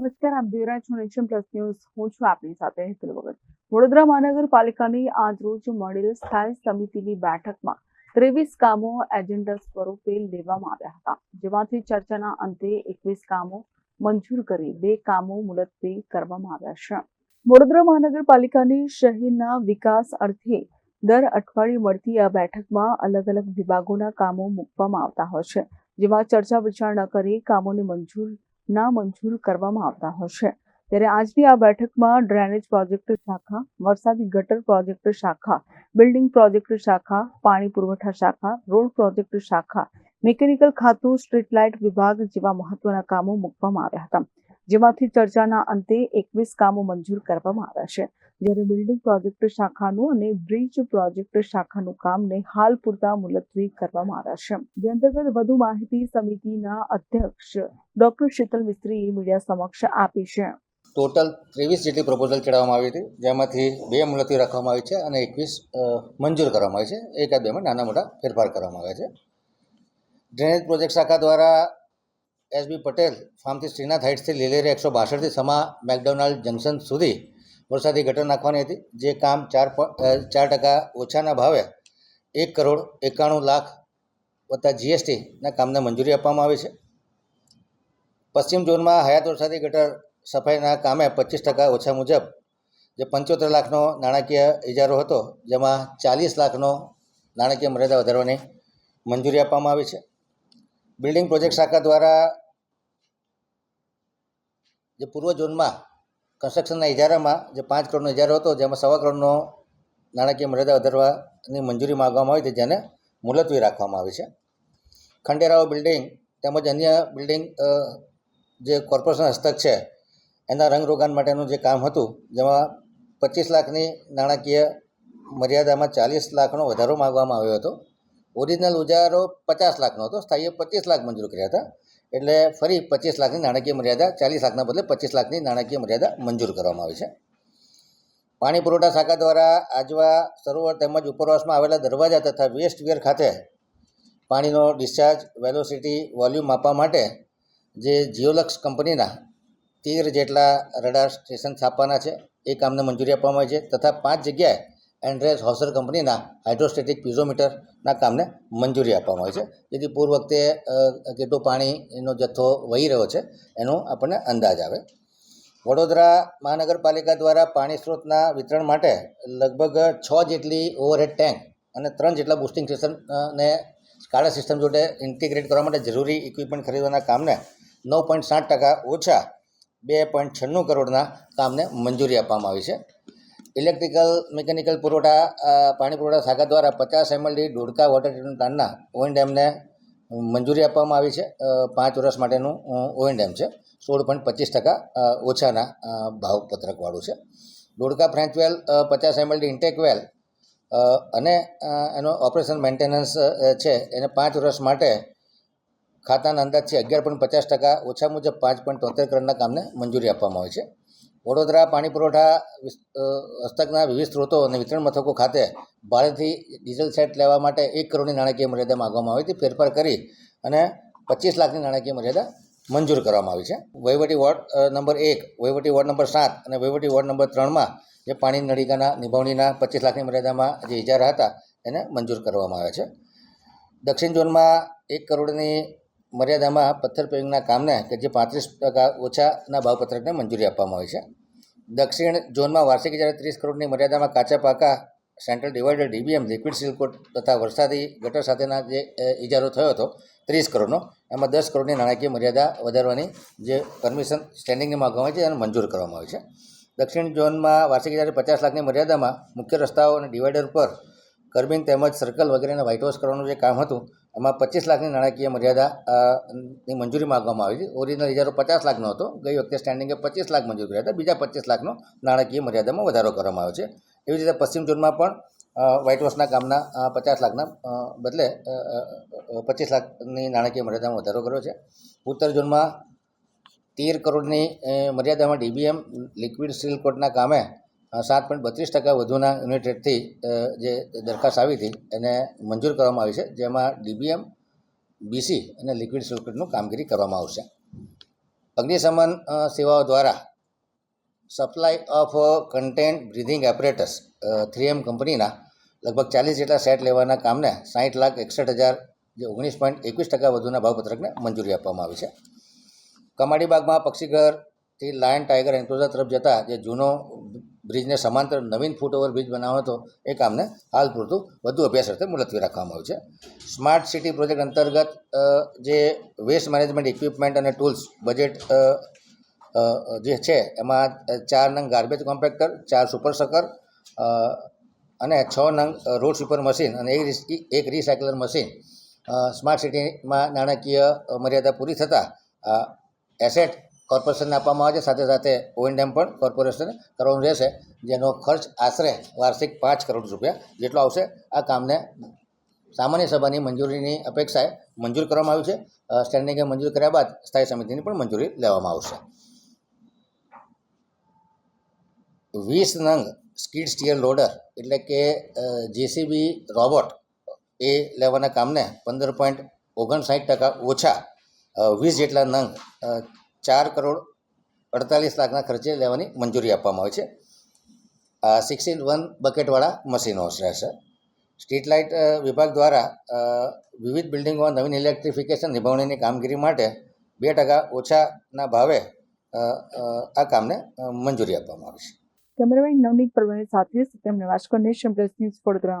નમસ્કાર, આપ જોઈ રહ્યા પ્લસ ન્યૂઝ. હું છું આપની સાથે હેતુલ વગર. વડોદરા મહાનગરપાલિકાની આજરોજ મળેલ સ્થાયી સમિતિની બેઠકમાં ત્રેવીસ કામો એજન્ડા સ્વરૂપે લેવામાં આવ્યા હતા. જેમાંથી ચર્ચાના અંતે એકવીસ કામો મંજૂર કરી બે કામો મુલતવી કરવામાં આવ્યા છે. વડોદરા મહાનગરપાલિકાની શહેરના વિકાસ અર્થે દર અઠવાડિયે મળતી આ બેઠકમાં અલગ અલગ વિભાગોના કામો મૂકવામાં આવતા હોય છે. જેમાં ચર્ચા વિચારણા કરી કામોને મંજૂર ના મંજૂર કરવામાં આવતા હશે. ત્યારે આજની આ બેઠકમાં ડ્રેનેજ પ્રોજેક્ટ શાખા, વરસાદી ગટર પ્રોજેક્ટ શાખા બિલ્ડિંગ પ્રોજેક્ટ શાખા, પાણી પુરવઠા શાખા રોડ પ્રોજેક્ટ શાખા મિકેનિકલ ખાતું સ્ટ્રીટ લાઇટ વિભાગ જેવા મહત્વના કામો મૂકવામાં આવ્યા હતા. જેમાંથી ચર્ચાના અંતે એકવીસ કામો મંજૂર કરવામાં આવ્યા છે. જ્યારે બિલ્ડિંગ પ્રોજેક્ટ શાખાનું અને બ્રિજ પ્રોજેક્ટ શાખાનું કામને હાલ પૂરતા મુલતવી કરવામાં આવ્યા છે. જે અંતર્ગત વધુ માહિતી સમિતિના અધ્યક્ષ ડોક્ટર શીતલ મિસ્ત્રીએ મીડિયા સમક્ષ આપી છે. ટોટલ ત્રેવીસ જેટલી પ્રપોઝલ ચડાવવામાં આવી હતી, જેમાંથી બે મુલતવી રાખવામાં આવી છે અને એકવીસ મંજૂર કરવામાં આવી છે. એકાદ બેમાં નાના મોટા ફેરફાર કરવામાં આવ્યા છે. ડ્રેનેજ પ્રોજેક્ટ શાખા દ્વારા એસબી પટેલ ફાર્મથી શ્રીનાથ હાઇટ્સથી લીલેરી એકસો બાસઠથી સમા મેકડોનાલ્ડ જંકશન સુધી વરસાદી ગટર નાખવાની હતી. જે કામ ચાર ચાર ટકા ઓછાના ભાવે એક કરોડ એકાણું લાખ વત્તા જીએસટીના કામને મંજૂરી આપવામાં આવી છે. પશ્ચિમ ઝોનમાં હયાત વરસાદી ગટર સફાઈના કામે પચીસ ટકા ઓછા મુજબ જે પંચોતેર લાખનો નાણાકીય ઇજારો હતો, જેમાં ચાલીસ લાખનો નાણાકીય મર્યાદા વધારવાની મંજૂરી આપવામાં આવી છે. બિલ્ડિંગ પ્રોજેક્ટ શાખા દ્વારા જે પૂર્વ ઝોનમાં કન્સ્ટ્રક્શનના ઇજારામાં જે પાંચ કરોડનો ઇજારો હતો, જેમાં સવા કરોડનો નાણાકીય મર્યાદા વધારવાની મંજૂરી માગવામાં આવી હતી, જેને મુલતવી રાખવામાં આવી છે. ખંડેરાવ બિલ્ડિંગ તેમજ અન્ય બિલ્ડિંગ જે કોર્પોરેશન હસ્તક છે, એના રંગરોગાન માટેનું જે કામ હતું, જેમાં પચીસ લાખની નાણાકીય મર્યાદામાં ચાલીસ લાખનો વધારો માગવામાં આવ્યો હતો. ઓરિજિનલ ઉજારો પચાસ લાખનો હતો સ્થાયીએ પચીસ લાખ મંજૂર કર્યા હતા. એટલે ફરી પચીસ લાખની નાણાકીય મર્યાદા, ચાલીસ લાખના બદલે પચીસ લાખની નાણાકીય મર્યાદા મંજૂર કરવામાં આવી છે. પાણી પુરવઠા શાખા દ્વારા આજવા સરોવર તેમજ ઉપરવાસમાં આવેલા દરવાજા તથા વેસ્ટ વેર ખાતે પાણીનો ડિસ્ચાર્જ, વેલોસિટી, વોલ્યુમ માપવા માટે જે જીઓલક્સ કંપનીના તેર જેટલા રડાર સ્ટેશન સ્થાપવાના છે, એ કામને મંજૂરી આપવામાં આવી છે તથા પાંચ જગ્યાએ એન્ડ્રેસ હોસર કંપનીના હાઇડ્રોસ્ટેટિક પિઝોમીટરના કામને મંજૂરી આપવામાં આવી છે જેથી પૂર વખતે કેટલું પાણીનો જથ્થો વહી રહ્યો છે એનો આપણને અંદાજ આવે. વડોદરા મહાનગરપાલિકા દ્વારા પાણી સ્ત્રોતના વિતરણ માટે લગભગ છ જેટલી ઓવરહેડ ટેન્ક અને ત્રણ જેટલા બુસ્ટિંગ સ્ટેશન અ, ને સ્કાડા સિસ્ટમ જોડે ઇન્ટિગ્રેટ કરવા માટે જરૂરી ઇક્વિપમેન્ટ ખરીદવાના કામને નવ પોઈન્ટ સાત ટકા ઓછા બે પોઈન્ટ છન્નું કરોડના કામને મંજૂરી આપવામાં આવી છે. ઇલેક્ટ્રિકલ, મિકેનિકલ પુરવઠા પાણી પુરવઠા શાખા દ્વારા પચાસ એમએલડી ડોડકા વોટર ટ્રીટમેન્ટ પ્લાન્ટના ઓએન ડેમને મંજૂરી આપવામાં આવી છે. પાંચ વર્ષ માટેનું ઓએન ડેમ છે. સોળ પોઈન્ટ પચીસ ટકા ઓછાના ભાવપત્રકવાળું છે. ડોડકા ફ્રેન્ચ વેલ પચાસ એમએલડી ઇન્ટેક વેલ અને એનો ઓપરેશન મેન્ટેનન્સ છે. એને પાંચ વર્ષ માટે ખાતાના અંદાજથી અગિયાર પોઈન્ટ પચાસ ટકા ઓછા મુજબ પાંચ પોઈન્ટ તોતેર કરોડના કામને મંજૂરી આપવામાં આવી છે. વડોદરા પાણી પુરવઠા હસ્તકના વિવિધ સ્ત્રોતો અને વિતરણ મથકો ખાતે ભાડેથી ડીઝલ સેટ લેવા માટે એક કરોડની નાણાકીય મર્યાદા માગવામાં આવી હતી. ફેરફાર કરી અને પચીસ લાખની નાણાકીય મર્યાદા મંજૂર કરવામાં આવી છે. વહીવટી વોર્ડ નંબર એક, વહીવટી વોર્ડ નંબર સાત અને વહીવટી વોર્ડ નંબર ત્રણમાં જે પાણી નળિકાના નિભાવણીના પચીસ લાખની મર્યાદામાં જે ઇજારા હતા, એને મંજૂર કરવામાં આવ્યા છે. દક્ષિણ ઝોનમાં એક કરોડની મર્યાદામાં પથ્થર પેવિંગના કામને કે જે પાંત્રીસ ટકા ઓછાના ભાવપત્રકને મંજૂરી આપવામાં આવી છે. દક્ષિણ ઝોનમાં વાર્ષિક હજાર ત્રીસ કરોડની મર્યાદામાં કાચા પાકા, central divider DBM, liquid seal coat તથા વરસાદી ગટર સાથેના જે ઇજારો થયો હતો, ત્રીસ કરોડનો, એમાં દસ કરોડની નાણાકીય મર્યાદા વધારવાની જે પરમિશન સ્ટેન્ડિંગની માગવામાં આવે છે એને મંજૂર કરવામાં આવી છે. દક્ષિણ ઝોનમાં વાર્ષિક હજાર પચાસ લાખની મર્યાદામાં મુખ્ય રસ્તાઓ અને ડિવાઈડર પર કર્બિંગ તેમજ સર્કલ વગેરેને વ્હાઇટ વોશ કરવાનું જે કામ હતું એમાં પચીસ લાખની નાણાકીય મર્યાદા અ, ની મંજૂરી માગવામાં આવી હતી ઓરિજિનલ ઇજારો પચાસ લાખનો હતો. ગઈ વખતે સ્ટેન્ડિંગે પચીસ લાખ મંજૂર કર્યા હતા. બીજા પચીસ લાખનો નાણાકીય મર્યાદામાં વધારો કરવામાં આવ્યો છે. એવી રીતે પશ્ચિમ ઝોનમાં પણ વ્હાઇટ વોશના કામના પચાસ લાખના બદલે પચીસ લાખની નાણાકીય મર્યાદામાં વધારો કર્યો છે. ઉત્તર ઝોનમાં તેર કરોડની મર્યાદામાં ડીબીએમ લિક્વિડ સ્ટીલ કોટના કામે સાત પોઈન્ટ બત્રીસ ટકા વધુના યુનિટ રેટથી જે દરખાસ્ત આવી હતી, એને મંજૂર કરવામાં આવી છે, જેમાં ડીબીએમ, બીસી અને લિક્વિડ સ્ટીલ કામગીરી કરવામાં આવશે. અગ્નિશમન સેવાઓ દ્વારા supply of content breathing apparatus three M કંપનીના લગભગ ચાલીસ જેટલા સેટ લેવાના કામને સાઠ લાખ એકસઠ હજાર, જે ઓગણીસ પોઈન્ટ એકવીસ ટકા વધુના ભાવપત્રકને મંજૂરી આપવામાં આવી છે. કમાડીબાગમાં પક્ષીઘરથી લાયન ટાઈગર એન્ક્લોઝર તરફ જતા જે જૂનો બ્રિજને સમાંતર નવીન ફૂટઓવર બ્રિજ બનાવવાનો હતો એ કામને હાલ પૂરતું વધુ અભ્યાસ અર્થે મુલતવી રાખવામાં આવ્યું છે. સ્માર્ટ સિટી પ્રોજેક્ટ અંતર્ગત જે વેસ્ટ મેનેજમેન્ટ ઇક્વિપમેન્ટ અને ટૂલ્સ બજેટ જે છે એમાં ચાર નંગ ગાર્બેજ કોમ્પેક્ટર ચાર સુપર સકર અને છ નંગ રોડ સ્વીપર મશીન અને એક રિસાયકલર મશીન સ્માર્ટ સિટીમાં નાણાકીય મર્યાદા પૂરી થતાં એસેટ કોર્પોરેશનને આપવામાં આવે છે. સાથે સાથે ઓએનડેમ પણ કોર્પોરેશને કરવાનું રહેશે. જેનો ખર્ચ આશરે વાર્ષિક પાંચ કરોડ રૂપિયા જેટલો આવશે. આ કામને સામાન્ય સભાની મંજૂરીની અપેક્ષાએ મંજૂર કરવામાં આવ્યું છે. સ્ટેન્ડિંગે મંજૂર કર્યા બાદ સ્થાયી સમિતિની પણ મંજૂરી લેવામાં આવશે. વીસ નંગ સ્કીડ સ્ટીયર લોડર એટલે કે જેસીબી રોબોટ એ લેવાના કામને પંદર પોઈન્ટ ઓગણસાઠ ટકા ઓછા વીસ જેટલા નંગ ચાર કરોડ અડતાલીસ લાખના ખર્ચે લેવાની મંજૂરી આપવામાં આવે છે. આ સિક્સ ઇન વન બકેટવાળા મશીનો રહેશે સ્ટ્રીટ લાઇટ વિભાગ દ્વારા વિવિધ બિલ્ડિંગોમાં નવીન ઇલેક્ટ્રિફિકેશન નિભાવણીની કામગીરી માટે બે ટકા ઓછાના ભાવે આ કામને મંજૂરી આપવામાં આવી છે. કેમેરામેન નવનીત પરવાની સાથે સત્યમ નિવાસ નેશન પ્લસ ન્યૂઝ વડોદરા